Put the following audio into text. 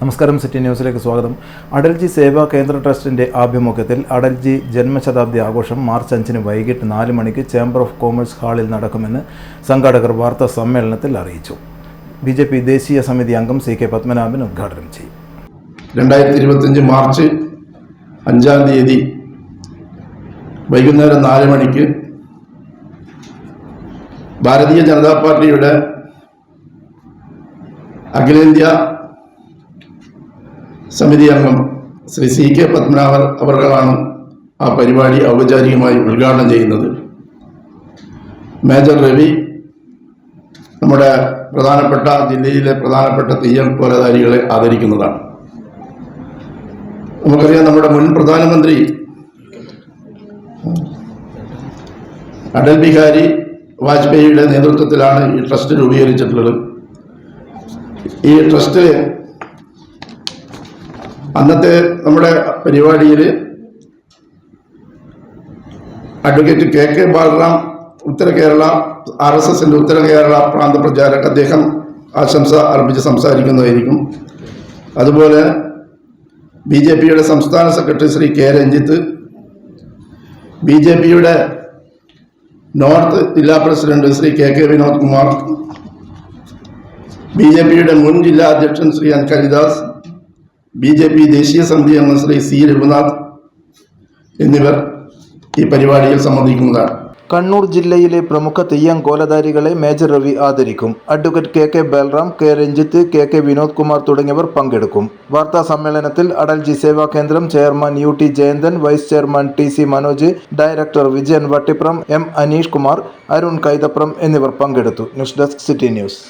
നമസ്കാരം സിറ്റി ന്യൂസിലേക്ക് സ്വാഗതം. അടൽജി സേവാ കേന്ദ്ര ട്രസ്റ്റിന്റെ ആഭിമുഖ്യത്തിൽ അടൽജി ജന്മശതാബ്ദി ആഘോഷം മാർച്ച് അഞ്ചിന് വൈകിട്ട് നാല് മണിക്ക് ചേംബർ ഓഫ് കോമേഴ്സ് ഹാളിൽ നടക്കുമെന്ന് സംഘാടകർ വാർത്താ സമ്മേളനത്തിൽ അറിയിച്ചു. ബി ജെ പി ദേശീയ സമിതി അംഗം സി കെ പത്മനാഭൻ ഉദ്ഘാടനം ചെയ്യും. രണ്ടായിരത്തി ഇരുപത്തഞ്ച് മാർച്ച് അഞ്ചാം തീയതി വൈകുന്നേരം നാല് മണിക്ക് ഭാരതീയ ജനതാ പാർട്ടിയുടെ അഖിലേന്ത്യാ സമിതി അംഗം ശ്രീ സി കെ പത്മനാഭൻ അവർകളാണ് ആ പരിപാടി ഔപചാരികമായി ഉദ്ഘാടനം ചെയ്യുന്നത്. മേജർ രവി നമ്മുടെ പ്രധാനപ്പെട്ട ജില്ലയിലെ പ്രധാനപ്പെട്ട തെയ്യം പോലധാരികളെ ആദരിക്കുന്നതാണ്. നമുക്കറിയാം നമ്മുടെ മുൻ പ്രധാനമന്ത്രി അടൽ ബിഹാരി വാജ്പേയിയുടെ നേതൃത്വത്തിലാണ് ഈ ട്രസ്റ്റ് രൂപീകരിച്ചിട്ടുള്ളത്. ഈ ട്രസ്റ്റ് അന്നത്തെ നമ്മുടെ പരിപാടിയിൽ അഡ്വക്കേറ്റ് കെ കെ ബാലറാം ഉത്തര കേരള ആർ എസ് എസിന്റെ ഉത്തര കേരള പ്രാന്ത പ്രചാരക് അദ്ദേഹം ആശംസ അർപ്പിച്ച് സംസാരിക്കുന്നതായിരിക്കും. അതുപോലെ ബി ജെ പിയുടെ സംസ്ഥാന secretary Shri K Ranjith B J പിയുടെ നോർത്ത് ജില്ലാ president Shri K K Vinod Kumar B J പിയുടെ മുൻ ജില്ലാ അധ്യക്ഷൻ Shri N Karidas B J P ദേശീയ സമിതി അംഗം ശ്രീ സി രഘുനാഥ് എന്നിവർ ഈ പരിപാടിയിൽ സംബന്ധിക്കുന്നതാണ്. കണ്ണൂർ ജില്ലയിലെ പ്രമുഖ തെയ്യം കോലധാരികളെ മേജർ രവി ആദരിക്കും. Advocate K K Balram K Ranjith K K Vinod Kumar തുടങ്ങിയവർ പങ്കെടുക്കും. വാർത്താ സമ്മേളനത്തിൽ Atalji Seva Kendram chairman U T Jayanthan vice chairman T C Manoj director Vijayan Vattiprom M Aneesh Kumar Arun Kaithapram എന്നിവർ പങ്കെടുത്തു. News desk city news.